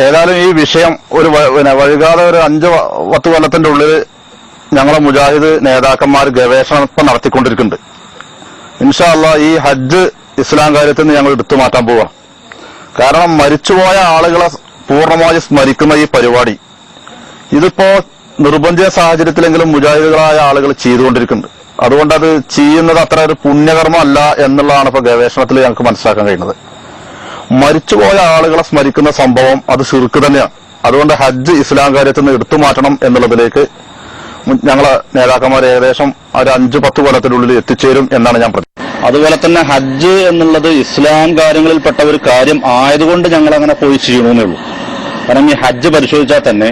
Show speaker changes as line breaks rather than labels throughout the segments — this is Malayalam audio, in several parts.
ഏതായാലും ഈ വിഷയം ഒരു പിന്നെ വൈകാതെ ഒരു അഞ്ച് പത്ത് കൊല്ലത്തിന്റെ ഉള്ളിൽ ഞങ്ങളെ മുജാഹിദ് നേതാക്കന്മാർ ഗവേഷണം ഇപ്പം നടത്തിക്കൊണ്ടിരിക്കുന്നുണ്ട്. ഇൻഷാല്ല ഈ ഹജ്ജ് ഇസ്ലാം കാര്യത്തിൽ നിന്ന് ഞങ്ങൾ എടുത്തു മാറ്റാൻ പോവാണ് കാരണം മരിച്ചുപോയ ആളുകളെ പൂർണമായി സ്മരിക്കുന്ന ഈ പരിപാടി ഇതിപ്പോ നിർബന്ധിത സാഹചര്യത്തിലെങ്കിലും മുജാഹിദുകളായ ആളുകൾ ചെയ്തുകൊണ്ടിരിക്കുന്നുണ്ട്. അതുകൊണ്ട് അത് ചെയ്യുന്നത് അത്ര ഒരു പുണ്യകർമ്മം അല്ല എന്നുള്ളതാണ് ഇപ്പൊ ഗവേഷണത്തിൽ ഞങ്ങൾക്ക് മനസ്സിലാക്കാൻ കഴിയുന്നത്. മരിച്ചുപോയ ആളുകളെ സ്മരിക്കുന്ന സംഭവം അത് ശിർക്ക് തന്നെയാണ്. അതുകൊണ്ട് ഹജ്ജ് ഇസ്ലാം കാര്യത്തിൽ നിന്ന് എടുത്തു മാറ്റണം എന്നുള്ളതിലേക്ക് ഞങ്ങളെ നേതാക്കന്മാർ ഏകദേശം ഒരു അഞ്ചു പത്ത് കൊല്ലത്തിനുള്ളിൽ എത്തിച്ചേരും എന്നാണ് ഞാൻ പ്രതി അതുപോലെ തന്നെ ഹജ്ജ് എന്നുള്ളത് ഇസ്ലാം കാര്യങ്ങളിൽപ്പെട്ട ഒരു കാര്യം ആയതുകൊണ്ട് ഞങ്ങൾ അങ്ങനെ പോയി ചെയ്യണമെന്നേ ഉള്ളൂ. കാരണം ഈ ഹജ്ജ് പരിശോധിച്ചാൽ തന്നെ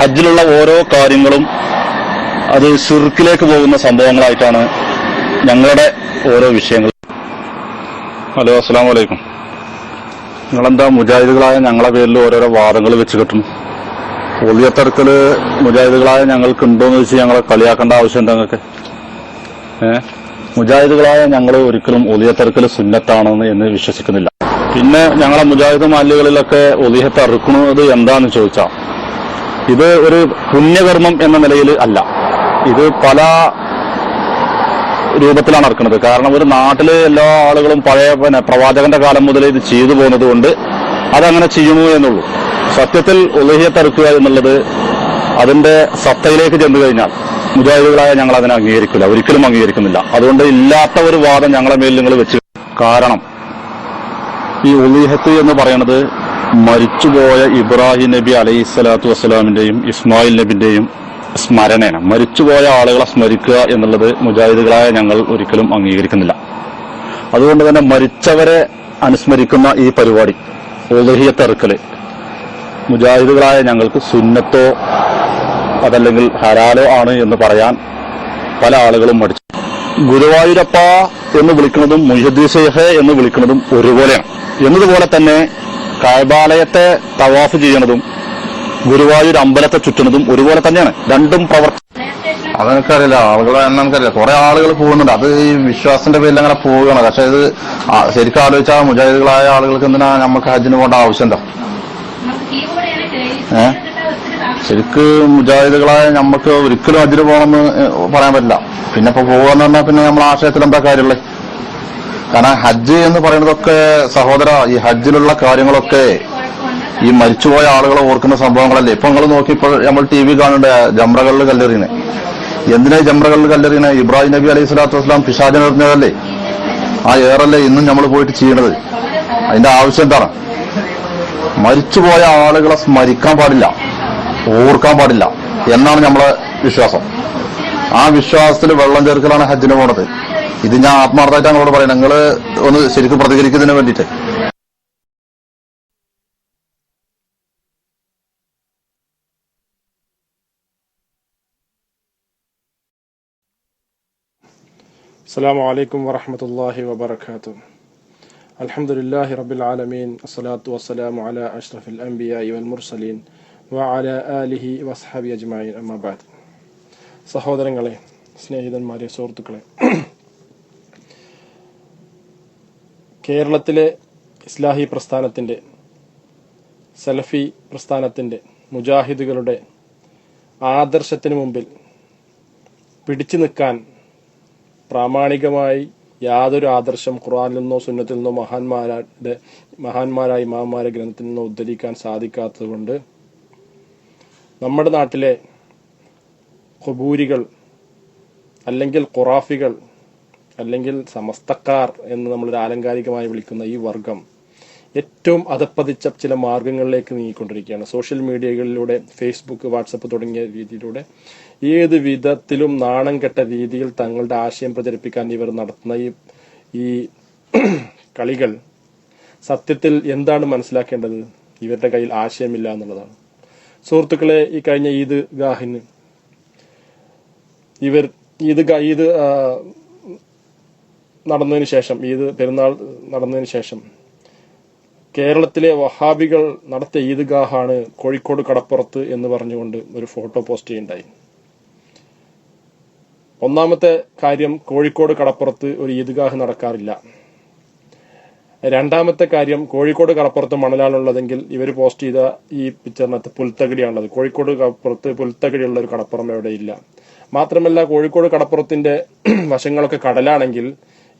ഹജ്ജിലുള്ള ഓരോ കാര്യങ്ങളും അത് ഷിർക്കിലേക്ക് പോകുന്ന സംഭവങ്ങളായിട്ടാണ് ഞങ്ങളുടെ ഓരോ വിഷയങ്ങൾ. ഹലോ അസ്സാം വലൈക്കും നിങ്ങളെന്താ മുജാഹിദുകളായ ഞങ്ങളെ പേരിൽ ഓരോരോ വാദങ്ങൾ വെച്ച് വലിയ ഒളിയത്തർക്കൽ മുജാഹിദുകളായ ഞങ്ങൾക്ക് ഉണ്ടോന്ന് വെച്ച് ഞങ്ങളെ കളിയാക്കേണ്ട ആവശ്യം എന്താ നിങ്ങൾക്ക്? ഏഹ് മുജാഹിദുകളായ ഞങ്ങൾ ഒരിക്കലും ഒലിയത്തർക്കൽ സുന്നത്താണെന്ന് എന്ന് വിശ്വസിക്കുന്നില്ല. പിന്നെ ഞങ്ങളെ മുജാഹിദ് മാലികളിലൊക്കെ ഒലിയത്ത് അറുക്കുന്നത് എന്താന്ന് ചോദിച്ചാൽ ഇത് ഒരു പുണ്യകർമ്മം എന്ന നിലയിൽ അല്ല. ഇത് പല രൂപത്തിലാണ് നടക്കുന്നത്. കാരണം ഒരു നാട്ടിലെ എല്ലാ ആളുകളും പഴയ പിന്നെ പ്രവാചകന്റെ കാലം മുതൽ ഇത് ചെയ്തു പോകുന്നത് കൊണ്ട് അതങ്ങനെ ചെയ്യുന്നു എന്നുള്ളൂ. സത്യത്തിൽ ഉലഹിയത്തറുക്കുക എന്നുള്ളത് അതിന്റെ സത്തയിലേക്ക് ചെന്നു കഴിഞ്ഞാൽ മുജാഹിദുകളായ ഞങ്ങൾ അതിനെ അംഗീകരിക്കില്ല. ഒരിക്കലും അംഗീകരിക്കുന്നില്ല. അതുകൊണ്ട് ഇല്ലാത്ത ഒരു വാദം ഞങ്ങളെ മേൽ നിങ്ങൾ വെച്ച് കാരണം ഈ ഉലീഹത്ത് എന്ന് പറയുന്നത് മരിച്ചുപോയ ഇബ്രാഹിം നബി അലൈഹി സ്വലാത്തു വസ്സലാമിന്റെയും ഇസ്മായിൽ നബിന്റെയും സ്മരണയാണ് മരിച്ചുപോയ ആളുകളെ സ്മരിക്കുക എന്നുള്ളത് മുജാഹിദുകളായ ഞങ്ങൾ ഒരിക്കലും അംഗീകരിക്കുന്നില്ല. അതുകൊണ്ട് തന്നെ മരിച്ചവരെ അനുസ്മരിക്കുന്ന ഈ പരിപാടി ഉലഹിയത്തെറുക്കൽ മുജാഹിദുകളായ ഞങ്ങൾക്ക് സുന്നത്തോ അതല്ലെങ്കിൽ ഹരാലോ ആണ് എന്ന് പറയാൻ പല ആളുകളും മടിച്ചു. ഗുരുവായൂരപ്പ എന്ന് വിളിക്കുന്നതും മുഹദ്ദീ ശേഖ് എന്ന് വിളിക്കുന്നതും ഒരുപോലെയാണ്. എന്നതുപോലെ തന്നെ കായബാലയത്തെ തവാഫ് ചെയ്യുന്നതും ഗുരുവായൂർ അമ്പലത്തെ ചുറ്റുന്നതും ഒരുപോലെ തന്നെയാണ്. രണ്ടും പ്രവർത്തി അതെനിക്കറിയില്ല. ആളുകളെ എണ്ണം എനിക്കറിയില്ല. കുറെ ആളുകൾ പോകുന്നുണ്ട്. അത് ഈ വിശ്വാസത്തിന്റെ പേരിൽ അങ്ങനെ പോവുകയാണ്. പക്ഷെ ഇത് ശരിക്കും ആലോചിച്ചാൽ മുജാഹിദുകളായ ആളുകൾക്ക് എന്തിനാ നമുക്ക് ഹജ്ജിന് പോകേണ്ട ആവശ്യം എന്താ? ഏ? ശരിക്ക് മുജാഹിദുകളായ നമുക്ക് ഒരിക്കലും ഹജ്ജിന് പോകണമെന്ന് പറയാൻ പറ്റില്ല. പിന്നെ ഇപ്പൊ പോകാന്ന് പറഞ്ഞാൽ പിന്നെ നമ്മൾ ആശയത്തിൽ എന്താ കാര്യമുള്ളത് കാരണം ഹജ്ജ് എന്ന് പറയുന്നതൊക്കെ സഹോദര ഈ ഹജ്ജിലുള്ള കാര്യങ്ങളൊക്കെ ഈ മരിച്ചുപോയ ആളുകളെ ഓർക്കുന്ന സംഭവങ്ങളല്ലേ? ഇപ്പൊ നിങ്ങൾ നോക്കിയപ്പോൾ നമ്മൾ ടി വി കാണേണ്ട ജമ്രകളിൽ കല്ലെറിയണേ എന്തിനാ ജമ്രകളിൽ ജംറകളിൽ ഇബ്രാഹിം നബി അലൈഹി സ്വലാത്തു വസ്ലാം പിശാചിന് എറിഞ്ഞതല്ലേ ആ ഏറല്ലേ ഇന്നും നമ്മൾ പോയിട്ട് ചെയ്യണത്. അതിന്റെ ആവശ്യം എന്താണ്? മരിച്ചുപോയ ആളുകളെ സ്മരിക്കാൻ പാടില്ല ഓർക്കാൻ പാടില്ല എന്നാണ് നമ്മളെ വിശ്വാസം. ആ വിശ്വാസത്തിൽ വെള്ളം ചേർക്കലാണ് ഹജ്ജിന് പോണത്. ഇത് ഞാൻ ആത്മാർത്ഥമായിട്ട് ഞങ്ങളോട് പറയുന്നത്. നിങ്ങൾ ഒന്ന് ശരിക്കും പ്രതികരിക്കുന്നതിന് വേണ്ടിയിട്ട്.
السلام عليكم ورحمة الله وبركاته الحمد لله رب العالمين الصلاة والسلام على أشرف الأنبياء والمرسلين وعلى آله وصحبه أجمعين أما بعد സഹോദരങ്ങളെ സ്നേഹിതന്മാരെ സുഹൃത്തുക്കളെ കേരളത്തിലെ ഇസ്ലാഹി പ്രസ്ഥാനത്തിൻ്റെ സലഫി പ്രസ്ഥാനത്തിൻ്റെ മുജാഹിദുകളുടെ ആദർശത്തിന് മുമ്പിൽ പിടിച്ചു നിൽക്കാൻ പ്രാമാണികമായി യാതൊരു ആദർശം ഖുറാനിൽ നിന്നോ സുന്നത്തിൽ നിന്നോ മഹാന്മാരുടെ മഹാന്മാരായ ഇമാമാരെ ഗ്രന്ഥത്തിൽ നിന്നോ ഉദ്ധരിക്കാൻ സാധിക്കാത്തതുകൊണ്ട് നമ്മുടെ നാട്ടിലെ ഖുബൂരികൾ അല്ലെങ്കിൽ ഖുറാഫികൾ അല്ലെങ്കിൽ സമസ്തക്കാർ എന്ന് നമ്മളൊരു ആലങ്കാരികമായി വിളിക്കുന്ന ഈ വർഗം ഏറ്റവും അധപ്പതിച്ച ചില മാർഗങ്ങളിലേക്ക് നീങ്ങിക്കൊണ്ടിരിക്കുകയാണ്. സോഷ്യൽ മീഡിയകളിലൂടെ ഫേസ്ബുക്ക് വാട്സപ്പ് തുടങ്ങിയ രീതിയിലൂടെ ഏത് വിധത്തിലും നാണം കെട്ട രീതിയിൽ തങ്ങളുടെ ആശയം പ്രചരിപ്പിക്കാൻ ഇവർ നടത്തുന്ന ഈ ഈ കളികൾ സത്യത്തിൽ എന്താണ് മനസ്സിലാക്കേണ്ടത്? ഇവരുടെ കയ്യിൽ ആശയമില്ല എന്നുള്ളതാണ്. സുഹൃത്തുക്കളെ ഈ കഴിഞ്ഞ ഈദ് ഗാഹിന് ഇവർ ഈദ് ഈദ് നടന്നതിന് ശേഷം ഈദ് പെരുന്നാൾ നടന്നതിന് ശേഷം കേരളത്തിലെ വഹാബികൾ നടത്തിയ ഈദ്ഗാഹാണ് കോഴിക്കോട് കടപ്പുറത്ത് എന്ന് പറഞ്ഞുകൊണ്ട് ഒരു ഫോട്ടോ പോസ്റ്റ് ചെയ്യുണ്ടായി. ഒന്നാമത്തെ കാര്യം കോഴിക്കോട് കടപ്പുറത്ത് ഒരു ഈദ്ഗാഹ് നടക്കാറില്ല. രണ്ടാമത്തെ കാര്യം കോഴിക്കോട് കടപ്പുറത്ത് മണലാണുള്ളതെങ്കിൽ ഇവർ പോസ്റ്റ് ചെയ്ത ഈ പിക്ചറിനകത്ത് പുൽത്തകിടിയാണുള്ളത്. കോഴിക്കോട് കടപ്പുറത്ത് പുൽത്തകിടിയുള്ള ഒരു കടപ്പുറം എവിടെ ഇല്ല മാത്രമല്ല കോഴിക്കോട് കടപ്പുറത്തിന്റെ വശങ്ങളൊക്കെ കടലാണെങ്കിൽ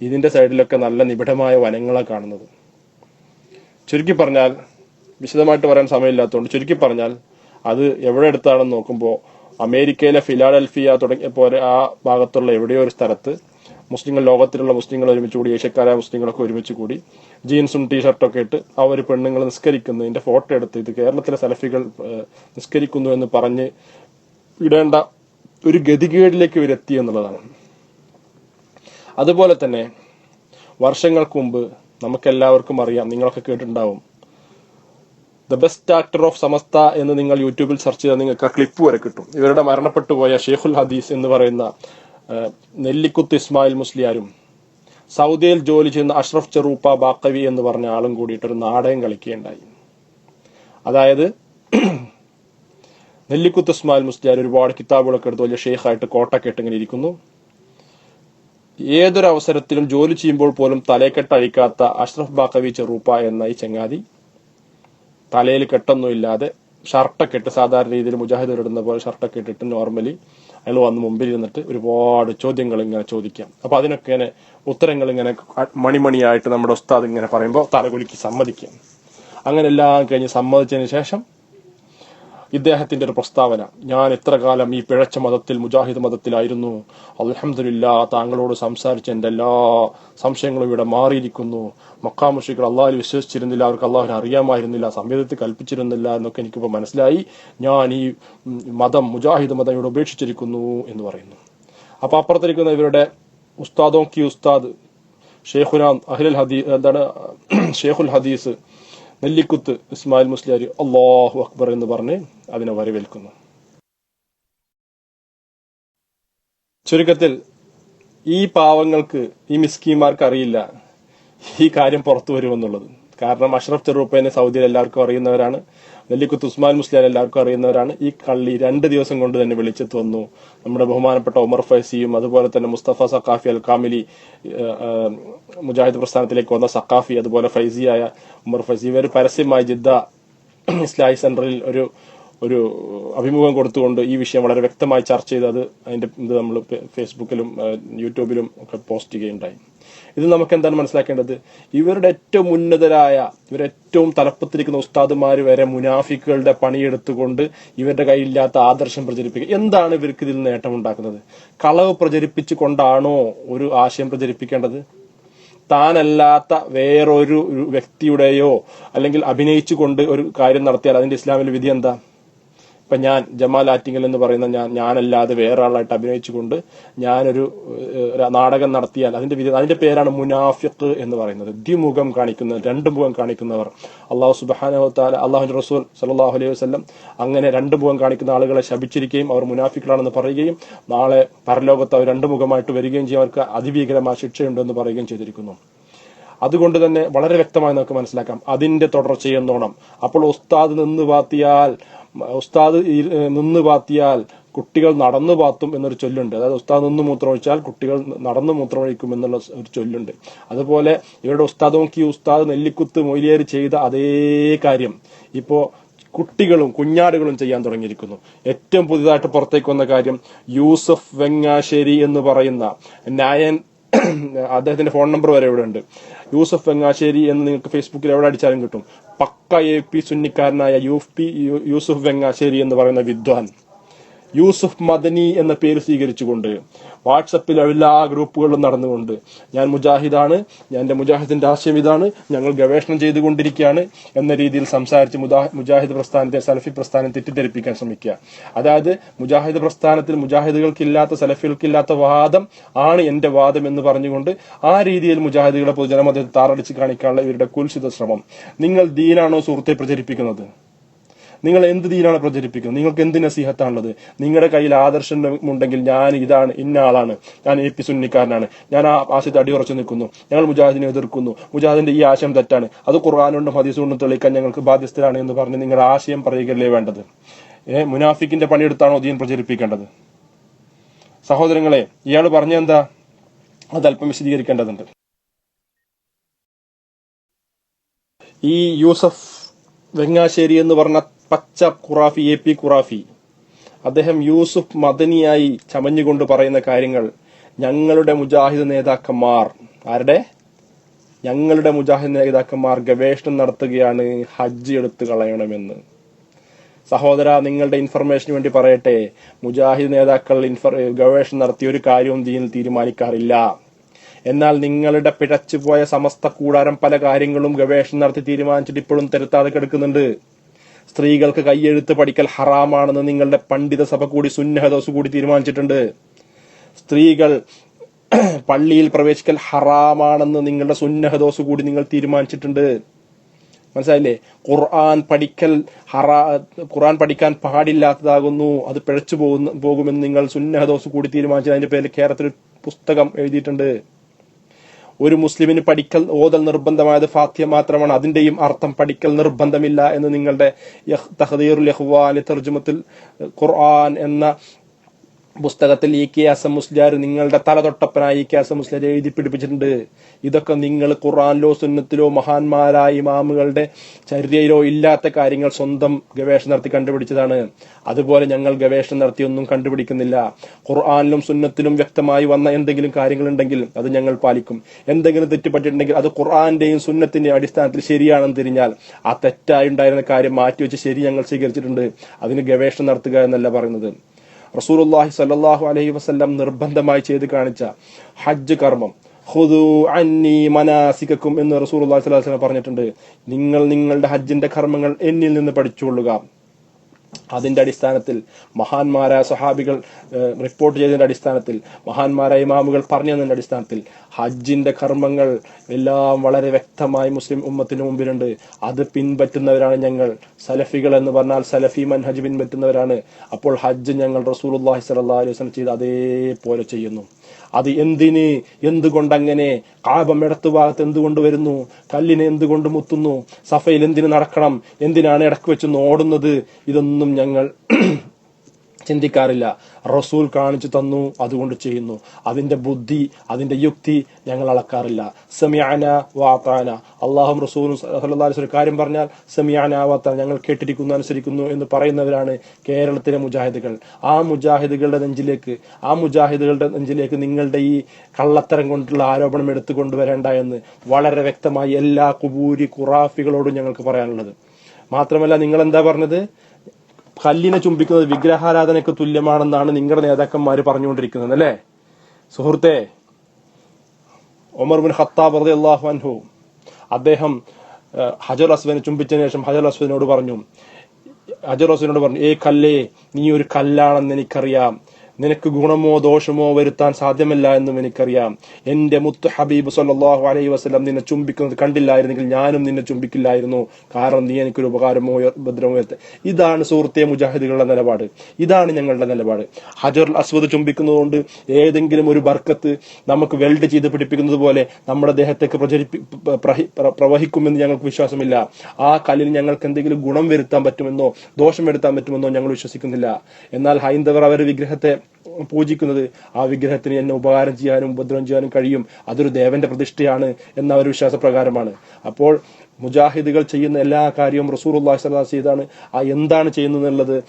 ഇതിന്റെ സൈഡിലൊക്കെ നല്ല നിബിഡമായ വനങ്ങളാണ് കാണുന്നത്. ചുരുക്കി പറഞ്ഞാൽ വിശദമായിട്ട് പറയാൻ സമയമില്ലാത്തതുകൊണ്ട് ചുരുക്കി പറഞ്ഞാൽ അത് എവിടെ എടുത്താണെന്ന് നോക്കുമ്പോൾ അമേരിക്കയിലെ ഫിലാഡൽഫിയ തുടങ്ങിയ പോലെ ആ ഭാഗത്തുള്ള എവിടെയോ ഒരു സ്ഥലത്ത് മുസ്ലിങ്ങൾ ലോകത്തിലുള്ള മുസ്ലിങ്ങൾ ഒരുമിച്ച് കൂടി ഏഷ്യക്കാരായ മുസ്ലിങ്ങളൊക്കെ ഒരുമിച്ച് കൂടി ജീൻസും ടീഷർട്ടൊക്കെ ഇട്ട് അവർ പെണ്ണുങ്ങൾ നിസ്കരിക്കുന്നതിന്റെ ഫോട്ടോ എടുത്ത് ഇത് കേരളത്തിലെ സെലഫികൾ നിസ്കരിക്കുന്നു എന്ന് പറഞ്ഞ് ഇടേണ്ട ഒരു ഗതികേടിലേക്ക് ഇവരെത്തി എന്നുള്ളതാണ്. അതുപോലെ തന്നെ വർഷങ്ങൾക്ക് മുമ്പ് നമുക്കെല്ലാവർക്കും അറിയാം നിങ്ങളൊക്കെ കേട്ടിട്ടുണ്ടാവും. The best actor of Samastha എന്ന് നിങ്ങൾ യൂട്യൂബിൽ സെർച്ച് ചെയ്താൽ നിങ്ങൾക്ക് ആ ക്ലിപ്പ് വരെ കിട്ടും. ഇവരുടെ മരണപ്പെട്ടു പോയ ഷെയ്ഖുൽ ഹദീസ് എന്ന് പറയുന്ന നെല്ലിക്കുത്ത് ഇസ്മായിൽ മുസ്ലിയാരും സൗദിയിൽ ജോലി ചെയ്യുന്ന അഷ്റഫ് ചെറൂപ്പ ബാക്കവി എന്ന് പറഞ്ഞ ആളും കൂടിയിട്ട് ഒരു നാടകം കളിക്കുകയുണ്ടായി. അതായത് നെല്ലിക്കുത്ത് ഇസ്മായിൽ മുസ്ലിയാർ ഒരുപാട് കിതാബുകളൊക്കെ എടുത്ത് വലിയ ഷെയ്ഖായിട്ട് കോട്ടൊക്കെ ഇട്ട് ഇരിക്കുന്നു. ഏതൊരു അവസരത്തിലും ജോലി ചെയ്യുമ്പോൾ പോലും തലേക്കെട്ട് അഴിക്കാത്ത അഷ്റഫ് ബാക്കവി ചെറൂപ്പ എന്ന ഈ ചങ്ങാതി തലയിൽ കെട്ടൊന്നുമില്ലാതെ ഷർട്ടൊക്കെ ഇട്ട് സാധാരണ രീതിയിൽ മുജാഹിദ് ഇടുന്ന പോലെ ഷർട്ടൊക്കെ ഇട്ടിട്ട് നോർമലി അയാൾ വന്ന് മുമ്പിൽ ഇരുന്നിട്ട് ഒരുപാട് ചോദ്യങ്ങൾ ഇങ്ങനെ ചോദിക്കാം. അപ്പൊ അതിനൊക്കെ ഇങ്ങനെ ഉത്തരങ്ങൾ ഇങ്ങനെ മണിമണിയായിട്ട് നമ്മുടെ ഉസ്താദ് ഇങ്ങനെ പറയുമ്പോൾ തലകുലിക്ക് സമ്മതിക്കാം. അങ്ങനെ എല്ലാം കഴിഞ്ഞ് സമ്മതിച്ചതിന് ശേഷം ഇദ്ദേഹത്തിന്റെ ഒരു പ്രസ്താവന. ഞാൻ എത്ര കാലം ഈ പിഴച്ച മതത്തിൽ മുജാഹിദ് മതത്തിലായിരുന്നു. അലഹമില്ല താങ്കളോട് സംസാരിച്ച എന്റെ എല്ലാ സംശയങ്ങളും ഇവിടെ മാറിയിരിക്കുന്നു. മക്കാമുഷികൾ അള്ളാഹിൽ വിശ്വസിച്ചിരുന്നില്ല അവർക്ക് അള്ളാഹുവിനെ അറിയാമായിരുന്നില്ല സംവേദത്തിൽ കൽപ്പിച്ചിരുന്നില്ല എന്നൊക്കെ എനിക്കിപ്പോൾ മനസ്സിലായി. ഞാൻ ഈ മതം മുജാഹിദ് മതം ഇവിടെ ഉപേക്ഷിച്ചിരിക്കുന്നു എന്ന് പറയുന്നു. അപ്പൊ അപ്പുറത്തിരിക്കുന്ന ഇവരുടെ ഉസ്താദോ കി ഉസ്താദ് ഷെയ്ഖുനാ അഹ്ലുൽ ഹദീ എന്താണ് ഷെയ്ഖുൽ ഹദീസ് നെല്ലിക്കുത്ത് ഇസ്മായിൽ മുസ്ലിയാർ അള്ളാഹു അക്ബർ എന്ന് പറഞ്ഞ് അതിനെ വരവേൽക്കുന്നു. ചുരുക്കത്തിൽ ഈ പാവങ്ങൾക്ക് ഈ മിസ്കിമാർക്ക് അറിയില്ല ഈ കാര്യം പുറത്തു വരുമെന്നുള്ളത്. കാരണം അഷ്റഫ് ചെറുപ്പേനെ സൗദിയിൽ എല്ലാവർക്കും അറിയുന്നവരാണ്. നെല്ലിക്കുത്ത് ഉസ്മാൻ മുസ്ലിയാൻ എല്ലാവർക്കും അറിയുന്നവരാണ്. ഈ കള്ളി രണ്ട് ദിവസം കൊണ്ട് തന്നെ വിളിച്ചെത്തു വന്നു നമ്മുടെ ബഹുമാനപ്പെട്ട ഉമർ ഫൈസിയും അതുപോലെ തന്നെ മുസ്തഫ സക്കാഫി അൽ കാമിലി മുജാഹിദ് പ്രസ്ഥാനത്തിലേക്ക് വന്ന സക്കാഫി അതുപോലെ ഫൈസിയായ ഉമർ ഫൈസി. ഇവർ പരസ്യമായി ജിദ്ദ ഇസ്ലാഹി സെന്ററിൽ ഒരു ഒരു അഭിമുഖം കൊടുത്തുകൊണ്ട് ഈ വിഷയം വളരെ വ്യക്തമായി ചർച്ച ചെയ്ത് അത് അതിന്റെ ഇത് നമ്മൾ ഫേസ്ബുക്കിലും യൂട്യൂബിലും ഒക്കെ പോസ്റ്റ് ചെയ്യുകയുണ്ടായി. ഇത് നമുക്ക് എന്താണ് മനസ്സിലാക്കേണ്ടത്? ഇവരുടെ ഏറ്റവും ഉന്നതരായ ഇവരേറ്റവും തലപ്പത്തിരിക്കുന്ന ഉസ്താദുമാർ വരെ മുനാഫിക്കുകളുടെ പണിയെടുത്തുകൊണ്ട് ഇവരുടെ കയ്യിലില്ലാത്ത ആദർശം പ്രചരിപ്പിക്കുക എന്താണ് ഇവർക്ക് ഇതിൽ നേട്ടമുണ്ടാക്കുന്നത്? കളവ് പ്രചരിപ്പിച്ചു കൊണ്ടാണോ ഒരു ആശയം പ്രചരിപ്പിക്കേണ്ടത്? താനല്ലാത്ത വേറൊരു വ്യക്തിയുടെയോ അല്ലെങ്കിൽ അഭിനയിച്ചുകൊണ്ട് ഒരു കാര്യം നടത്തിയാൽ അതിന്റെ ഇസ്ലാമിലെ വിധി എന്താ? ഇപ്പൊ ഞാൻ ജമാൽ ആറ്റിങ്ങൽ എന്ന് പറയുന്ന ഞാൻ ഞാനല്ലാതെ വേറെ ആളായിട്ട് അഭിനയിച്ചുകൊണ്ട് ഞാനൊരു നാടകം നടത്തിയാൽ അതിന്റെ വിധി അതിന്റെ പേരാണ് മുനാഫിഖ് എന്ന് പറയുന്നത്. ദ്വിമുഖം കാണിക്കുന്ന രണ്ട് മുഖം കാണിക്കുന്നവർ. അള്ളാഹു സുബാന അള്ളാഹു റസൂൽ സലാഹു അലൈഹി വസ്ലം അങ്ങനെ രണ്ട് മുഖം കാണിക്കുന്ന ആളുകളെ ശപിച്ചിരിക്കുകയും അവർ മുനാഫിക്കളാണെന്ന് പറയുകയും നാളെ പരലോകത്ത് അവർ രണ്ട് മുഖമായിട്ട് വരികയും ചെയ്യും. അവർക്ക് അതിഭീകരമായ ശിക്ഷയുണ്ടെന്ന് പറയുകയും ചെയ്തിരിക്കുന്നു. അതുകൊണ്ട് തന്നെ വളരെ വ്യക്തമായി നമുക്ക് മനസ്സിലാക്കാം. അതിന്റെ തുടർച്ചയെന്നോണം. അപ്പോൾ ഉസ്താദ് നിന്ന് പാത്തിയാൽ ഉസ്താദ് നിന്ന് പാത്തിയാൽ കുട്ടികൾ നടന്നു പാത്തും എന്നൊരു ചൊല്ലുണ്ട്. അതായത് ഉസ്താദ് നിന്ന് മൂത്രമൊഴിച്ചാൽ കുട്ടികൾ നടന്നു മൂത്രമൊഴിക്കും എന്നുള്ള ഒരു ചൊല്ലുണ്ട്. അതുപോലെ ഇവരുടെ ഉസ്താദ് നോക്കി ഉസ്താദ് നെല്ലിക്കുത്ത് മൊയിലേറി ചെയ്ത അതേ കാര്യം. ഇപ്പോ കുട്ടികളും കുഞ്ഞാടുകളും ചെയ്യാൻ തുടങ്ങിയിരിക്കുന്നു. ഏറ്റവും പുതിയതായിട്ട് പുറത്തേക്ക് വന്ന കാര്യം യൂസഫ് വെങ്ങാശ്ശേരി എന്ന് പറയുന്ന നയൻ അദ്ദേഹത്തിന്റെ ഫോൺ നമ്പർ വരെ ഇവിടെ ഉണ്ട്. യൂസഫ് വെങ്ങാശ്ശേരി എന്ന് നിങ്ങൾക്ക് ഫേസ്ബുക്കിൽ എവിടെ അടിച്ചാലും കിട്ടും. പക്ക എ പി സുന്നിക്കാരനായ യൂഫ് പി യൂസുഫ് വെങ്ങാശ്ശേരി എന്ന് പറയുന്ന വിദ്വാൻ. യൂസുഫ് മദനി എന്ന പേര് സ്വീകരിച്ചുകൊണ്ട് വാട്സപ്പിൽ എല്ലാ ഗ്രൂപ്പുകളിലും നടന്നുകൊണ്ട് ഞാൻ മുജാഹിദാണ് ഞാൻ എന്റെ മുജാഹിദിന്റെ ആശയം ഇതാണ് ഞങ്ങൾ ഗവേഷണം ചെയ്തുകൊണ്ടിരിക്കുകയാണ് എന്ന രീതിയിൽ സംസാരിച്ച് മുജാഹിദ് പ്രസ്ഥാനത്തെ സലഫി പ്രസ്ഥാനം തെറ്റിദ്ധരിപ്പിക്കാൻ ശ്രമിക്കുക. അതായത് മുജാഹിദ് പ്രസ്ഥാനത്തിൽ മുജാഹിദുകൾക്കില്ലാത്ത സലഫികൾക്കില്ലാത്ത വാദം ആണ് എന്റെ വാദം എന്ന് പറഞ്ഞുകൊണ്ട് ആ രീതിയിൽ മുജാഹിദുകളെ പൊതുജനമധ്യത്തിൽ താറടിച്ച് കാണിക്കാനുള്ള ഇവരുടെ കുൽസിത ശ്രമം. നിങ്ങൾ ദീനാണോ സുഹൃത്തെ പ്രചരിപ്പിക്കുന്നത്? നിങ്ങൾ എന്ത് ദീനാണ് പ്രചരിപ്പിക്കുന്നത്? നിങ്ങൾക്ക് എന്ത് നസീഹത്താണുള്ളത്? നിങ്ങളുടെ കയ്യിൽ ആദർശമുണ്ടെങ്കിൽ ഞാൻ ഇതാണ് ഇന്ന ആളാണ്. ഞാൻ എ പി സുന്നിക്കാരനാണ്. ഞാൻ ആ ആശയത്തെ അടിയുറച്ചു നിൽക്കുന്നു. ഞങ്ങൾ മുജാഹിദിനെ എതിർക്കുന്നു. മുജാഹിദിന്റെ ഈ ആശയം തെറ്റാണ്. അത് ഖുർആാനുണ്ടും ഹദീസുകൊണ്ടും തെളിയിക്കാൻ ഞങ്ങൾക്ക് ബാധ്യസ്ഥരാണ് എന്ന് പറഞ്ഞ് നിങ്ങളുടെ ആശയം പറയുകയല്ലേ വേണ്ടത്? ഏ മുനാഫിക്കിന്റെ പണിയെടുത്താണോ ദീൻ പ്രചരിപ്പിക്കേണ്ടത്? സഹോദരങ്ങളെ ഇയാൾ പറഞ്ഞെന്താ അത് അല്പം വിശദീകരിക്കേണ്ടതുണ്ട്. ഈ യൂസഫ് വെങ്ങാശ്ശേരി എന്ന് പറഞ്ഞ പച്ച ഖുറാഫി എ പി ഖുറാഫി. അദ്ദേഹം യൂസുഫ് മദനിയായി ചമഞ്ഞുകൊണ്ട് പറയുന്ന കാര്യങ്ങൾ ഞങ്ങളുടെ മുജാഹിദ് നേതാക്കന്മാർ ആരുടെ? ഞങ്ങളുടെ മുജാഹിദ് നേതാക്കന്മാർ ഗവേഷണം നടത്തുകയാണ് ഹജ്ജ് എടുത്തു കളയണമെന്ന്. സഹോദര നിങ്ങളുടെ ഇൻഫർമേഷന് വേണ്ടി പറയട്ടെ. മുജാഹിദ് നേതാക്കൾ ഗവേഷണം നടത്തിയ ഒരു കാര്യവും ദീനിൽ തീരുമാനിക്കാറില്ല. എന്നാൽ നിങ്ങളുടെ പിഴച്ചുപോയ സമസ്ത കൂടാരം പല കാര്യങ്ങളും ഗവേഷണം നടത്തി തീരുമാനിച്ചിട്ട് ഇപ്പോഴും തിരുത്താതെ കിടക്കുന്നുണ്ട്. സ്ത്രീകൾക്ക് കൈയെഴുത്ത് പഠിക്കൽ ഹറാമാണെന്ന് നിങ്ങളുടെ പണ്ഡിത സഭ കൂടി സുന്നഹദോസ് കൂടി തീരുമാനിച്ചിട്ടുണ്ട്. സ്ത്രീകൾ പള്ളിയിൽ പ്രവേശിക്കൽ ഹറാമാണെന്ന് നിങ്ങളുടെ സുന്നഹദോസ് കൂടി നിങ്ങൾ തീരുമാനിച്ചിട്ടുണ്ട്. മനസ്സിലായില്ലേ? ഖുർആൻ പഠിക്കൽ ഹറാ ഖുർആൻ പഠിക്കാൻ പാടില്ലാത്തതാകുന്നു. അത് പിഴച്ചു പോകുന്നു പോകുമെന്ന് നിങ്ങൾ സുന്നഹദോസ് കൂടി തീരുമാനിച്ചത് അതിന്റെ പേരിൽ കേരളത്തിൽ പുസ്തകം എഴുതിയിട്ടുണ്ട്. ഒരു മുസ്ലിമിന് പഠിക്കൽ ഓതൽ നിർബന്ധമായത് ഫാത്യ മാത്രമാണ്. അതിന്റെയും അർത്ഥം പഠിക്കൽ നിർബന്ധമില്ല എന്ന് നിങ്ങളുടെ തഹദീറുൽ യഹ്വാൻ തർജുമത്തിൽ ഖുർആൻ എന്ന പുസ്തകത്തിൽ ഇ കെ അസം മുസ്ലിയാർ നിങ്ങളുടെ തലതൊട്ടപ്പനായി ഇ കെ അസം മുസ്ലിയാർ എഴുതി പിടിപ്പിച്ചിട്ടുണ്ട്. ഇതൊക്കെ നിങ്ങൾ ഖുറാനിലോ സുന്നത്തിലോ മഹാന്മാരായ ഇമാമുകളുടെ ചര്യയിലോ ഇല്ലാത്ത കാര്യങ്ങൾ സ്വന്തം ഗവേഷണം നടത്തി കണ്ടുപിടിച്ചതാണ്. അതുപോലെ ഞങ്ങൾ ഗവേഷണം നടത്തിയൊന്നും കണ്ടുപിടിക്കുന്നില്ല. ഖുർആാനിലും സുന്നത്തിലും വ്യക്തമായി വന്ന എന്തെങ്കിലും കാര്യങ്ങളുണ്ടെങ്കിൽ അത് ഞങ്ങൾ പാലിക്കും. എന്തെങ്കിലും തെറ്റുപറ്റിയിട്ടുണ്ടെങ്കിൽ അത് ഖുർആാന്റെയും സുന്നത്തിന്റെയും അടിസ്ഥാനത്തിൽ ശരിയാണെന്ന് തിരിഞ്ഞാൽ ആ തെറ്റായി ഉണ്ടായിരുന്ന കാര്യം മാറ്റിവെച്ച് ശരി ഞങ്ങൾ സ്വീകരിച്ചിട്ടുണ്ട്. അതിന് ഗവേഷണം നടത്തുക എന്നല്ല പറയുന്നത്. റസൂലുള്ളാഹി സ്വല്ലല്ലാഹു അലൈഹി വസല്ലം നിർബന്ധമായി ചെയ്ത് കാണിച്ച ഹജ്ജ് കർമ്മം. ഹുദു അന്നി മനാസിക്കും എന്ന് റസൂലുള്ളാഹി അള്ളാഹി വസല്ലം പറഞ്ഞിട്ടുണ്ട്. നിങ്ങൾ നിങ്ങളുടെ ഹജ്ജിന്റെ കർമ്മങ്ങൾ എന്നിൽ നിന്ന് പഠിച്ചുകൊള്ളുക. അതിന്റെ അടിസ്ഥാനത്തിൽ മഹാന്മാരായ സഹാബികൾ റിപ്പോർട്ട് ചെയ്തതിന്റെ അടിസ്ഥാനത്തിൽ മഹാന്മാരായ ഇമാമുകൾ പറഞ്ഞു തന്നതിന്റെ അടിസ്ഥാനത്തിൽ ഹജ്ജിന്റെ കർമ്മങ്ങൾ എല്ലാം വളരെ വ്യക്തമായി മുസ്ലിം ഉമ്മത്തിന് മുമ്പിലുണ്ട്. അത് പിൻപറ്റുന്നവരാണ് ഞങ്ങൾ. സലഫികൾ എന്ന് പറഞ്ഞാൽ സലഫി മൻഹജ് പിൻപറ്റുന്നവരാണ്. അപ്പോൾ ഹജ്ജ് ഞങ്ങൾ റസൂലുള്ളാഹി സ്വല്ലല്ലാഹു അലൈഹി വസ്ലം ചെയ്ത് അതേപോലെ ചെയ്യുന്നു. അത് എന്തിന്? എന്തുകൊണ്ടങ്ങനെ? കാപം ഇടത്തു ഭാഗത്ത് എന്തുകൊണ്ട് വരുന്നു? കല്ലിനെ എന്തുകൊണ്ട് മുത്തുന്നു? സഫയിൽ എന്തിന് നടക്കണം? എന്തിനാണ് ഇടയ്ക്ക് വെച്ച് ഓടുന്നത് ഇതൊന്നും ഞങ്ങൾ ചിന്തിക്കാറില്ല. റസൂൽ കാണിച്ചു തന്നു അതുകൊണ്ട് ചെയ്യുന്നു. അതിന്റെ ബുദ്ധി അതിന്റെ യുക്തി ഞങ്ങൾ അളക്കാറില്ല. സെമിയാന വാത്താന അള്ളാഹും റസൂലും അലൈഹി ഒരു കാര്യം പറഞ്ഞാൽ സെമിയാന വാത്താന ഞങ്ങൾ കേട്ടിരിക്കുന്നു അനുസരിക്കുന്നു എന്ന് പറയുന്നവരാണ് കേരളത്തിലെ മുജാഹിദുകൾ. ആ മുജാഹിദുകളുടെ നെഞ്ചിലേക്ക് ആ മുജാഹിദുകളുടെ നെഞ്ചിലേക്ക് നിങ്ങളുടെ ഈ കള്ളത്തരം കൊണ്ടുള്ള ആരോപണം എടുത്തു കൊണ്ടുവരേണ്ട എന്ന് വളരെ വ്യക്തമായി എല്ലാ കുബൂരി ഖുറാഫികളോടും ഞങ്ങൾക്ക് പറയാനുള്ളത്. മാത്രമല്ല നിങ്ങൾ എന്താ പറഞ്ഞത്? കല്ലിനെ ചുംബിക്കുന്നത് വിഗ്രഹാരാധനയ്ക്ക് തുല്യമാണെന്നാണ് നിങ്ങളുടെ നേതാക്കന്മാർ പറഞ്ഞുകൊണ്ടിരിക്കുന്നത് അല്ലേ? സുഹൃത്തെ ഒമർ ബിൻ ഖത്താബ് റളിയല്ലാഹു അൻഹു അദ്ദേഹം ഹജർ അസ്വനെ ചുംബിച്ചതിന് ശേഷം ഹജർ അസ്വനോട് പറഞ്ഞു ഹജർ അസ്വനോട് പറഞ്ഞു ഏ കല്ലേ നീ ഒരു കല്ലാണെന്ന് എനിക്കറിയാം. നിനക്ക് ഗുണമോ ദോഷമോ വരുത്താൻ സാധ്യമല്ല എന്നും എനിക്കറിയാം. എന്റെ മുത്ത് ഹബീബ് സല്ലാഹു അലൈഹി വസ്ലം നിന്നെ ചുംബിക്കുന്നത് കണ്ടില്ലായിരുന്നെങ്കിൽ ഞാനും നിന്നെ ചുംബിക്കില്ലായിരുന്നു. കാരണം നീ എനിക്കൊരു ഉപകാരമോ ഭദ്രമോ വരുത്ത ഇതാണ് സുഹൃത്തെ മുജാഹിദുകളുടെ നിലപാട്. ഇതാണ് ഞങ്ങളുടെ നിലപാട്. ഹജർ അസ്വദ് ചുംബിക്കുന്നതുകൊണ്ട് ഏതെങ്കിലും ഒരു ബർക്കത്ത് നമുക്ക് വെൽഡ് ചെയ്ത് പിടിപ്പിക്കുന്നത് പോലെ നമ്മുടെ ദേഹത്തേക്ക് പ്രചരിപ്പി പ്രവഹിക്കുമെന്ന് ഞങ്ങൾക്ക് വിശ്വാസമില്ല. ആ കല്ലിൽ ഞങ്ങൾക്ക് എന്തെങ്കിലും ഗുണം വരുത്താൻ പറ്റുമെന്നോ ദോഷം വരുത്താൻ പറ്റുമെന്നോ ഞങ്ങൾ വിശ്വസിക്കുന്നില്ല. എന്നാൽ ഹൈന്ദവർ അവരുടെ വിഗ്രഹത്തെ പൂജിക്കുന്നത് ആ വിഗ്രഹത്തിന് എന്നെ ഉപകാരം ചെയ്യാനും ഉപദ്രവം ചെയ്യാനും കഴിയും. അതൊരു ദേവന്റെ പ്രതിഷ്ഠയാണ് എന്ന ഒരു വിശ്വാസപ്രകാരമാണ്. അപ്പോൾ മുജാഹിദുകൾ ചെയ്യുന്ന എല്ലാ കാര്യവും റസൂർ അള്ളാഹി ചെയ്താണ്. ആ എന്താണ് ചെയ്യുന്നത് എന്നുള്ളത്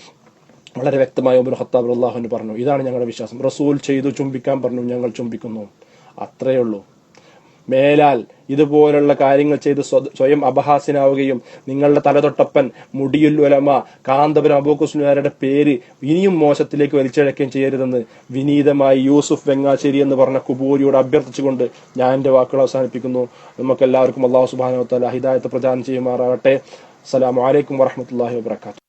വളരെ വ്യക്തമായ ഉമർ ഹത്താബ് അള്ളാഹുവിന് പറഞ്ഞു. ഇതാണ് ഞങ്ങളുടെ വിശ്വാസം. റസൂൽ ചെയ്തു ചുംബിക്കാൻ പറഞ്ഞു ഞങ്ങൾ ചുംബിക്കുന്നു. അത്രയേ ഉള്ളൂ. മേലാൽ ഇതുപോലുള്ള കാര്യങ്ങൾ ചെയ്ത് സ്വയം അപഹാസ്യനാവുകയും നിങ്ങളുടെ തലതൊട്ടപ്പൻ മുടിയുൽ ഉലമ കാന്തപുരം അബൂക്കുസ്ലുകാരുടെ പേര് ഇനിയും മോശത്തിലേക്ക് വലിച്ചിഴക്കുകയും ചെയ്യരുതെന്ന് വിനീതമായി യൂസുഫ് വെങ്ങാശ്ശേരി എന്ന് പറഞ്ഞ കുബൂരിയോട് അഭ്യർത്ഥിച്ചുകൊണ്ട് ഞാൻ എന്റെ വാക്കുകൾ അവസാനിപ്പിക്കുന്നു. നമുക്ക് എല്ലാവർക്കും അള്ളാഹു സുബാനോ തല ഹിദായത്ത് പ്രദാനം ചെയ്യുമാറാകട്ടെ. അസ്സാം വലൈക്കും വറഹമത്തല്ലാഹി വാബർക്കാത്തു